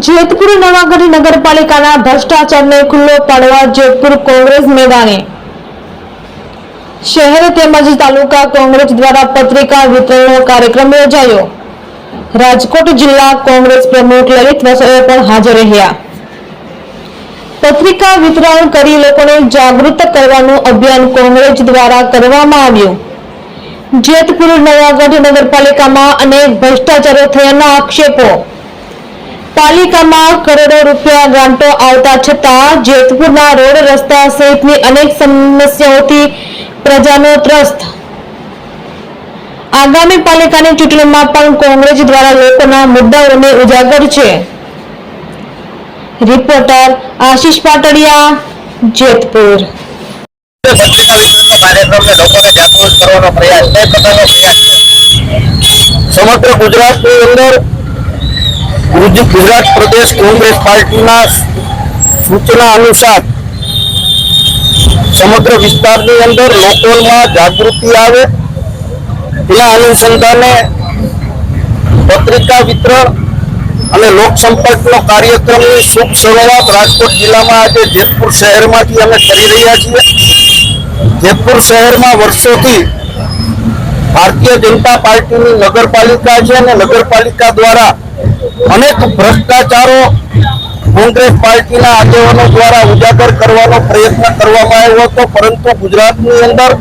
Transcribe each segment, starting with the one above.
જેતપુર નવાગઢ નગરપાલિકાના ભ્રષ્ટાચારને ખુલ્લો પાડવા જેતપુર કોંગ્રેસ મેદાને. શહેર તેમજ તાલુકા કોંગ્રેસ દ્વારા પત્રિકા વિતરણનો કાર્યક્રમ યોજાયો. રાજકોટ જિલ્લા કોંગ્રેસ પ્રમુખ લલિત વસોએ પણ હાજર રહ્યા. પત્રિકા વિતરણ કરી લોકોને જાગૃત કરવાનું અભિયાન કોંગ્રેસ દ્વારા કરવામાં આવ્યું. જેતપુર નવાગઢ નગરપાલિકામાં અનેક ભ્રષ્ટાચારો થયાના આક્ષેપો. પાલિકામાં કરોડો રૂપિયા ગ્રાન્ટો આવતા છતાં જેતપુરના રોડ રસ્તા સહિતની અનેક સમસ્યાઓથી પ્રજાનો ત્રસ્ત. આગામી પાલિકાની ચૂંટણીમાં પણ કોંગ્રેસ દ્વારા લોકોના મુદ્દાઓને ઉજાગર છે. રિપોર્ટર આશીષ પાટડિયા, જેતપુર. કાર્યક્રમને જાગૃત કરવાનો પ્રયાસ છે. સમગ્ર ગુજરાતની અંદર ગુજરાત પ્રદેશ કોંગ્રેસ પાર્ટીના સૂચના અનુસાર સમગ્ર વિસ્તારની અંદર લોકોમાં જાગૃતિ આવે. એના અનુસંધાને પત્રિકા વિતરણ અને લોકસંપર્કનો કાર્યક્રમની શુભ શરૂઆત રાજકોટ જિલ્લામાં આજે જેતપુર શહેરમાંથી અમે કરી રહ્યા છીએ. જેતપુર શહેરમાં વર્ષોથી ભારતીય જનતા પાર્ટીની નગરપાલિકા છે અને નગરપાલિકા દ્વારા અનેક ભ્રષ્ટાચારો કોંગ્રેસ પાર્ટીના આગેવાનો દ્વારા ઉજાગર કરવાનો પ્રયત્ન કરવામાં આવ્યો હતો, પરંતુ ગુજરાતની અંદર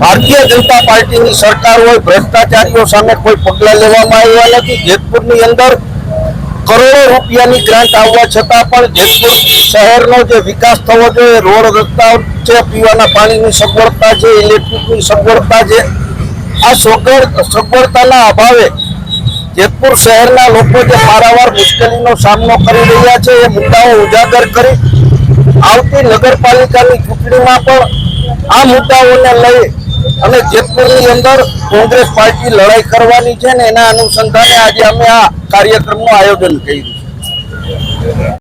ભારતીય જનતા પાર્ટીની સરકાર હોય, ભ્રષ્ટાચારીઓ સામે કોઈ પગલાં લેવામાં આવ્યા નથી. જેતપુરની અંદર કરોડો રૂપિયાની ગ્રાન્ટ આવવા છતાં પણ જેતપુર શહેરનો જે વિકાસ થવો જોઈએ, રોડ રસ્તા છે, પીવાના પાણીની સગવડતા છે, ઇલેક્ટ્રિકની સગવડતા છે, આ સગવડ સગવડતાના અભાવે જેતપુર શહેરના લોકો જે પારાવાર મુશ્કેલીનો સામનો કરી રહ્યા છે, એ મુદ્દાઓ ઉજાગર કરી આવતી નગરપાલિકાની ચૂંટણીમાં પણ આ મુદ્દાઓને લઈ અને જેતપુરની અંદર કોંગ્રેસ પાર્ટી લડાઈ કરવાની છે ને એના અનુસંધાને આજે અમે આ કાર્યક્રમનું આયોજન કર્યું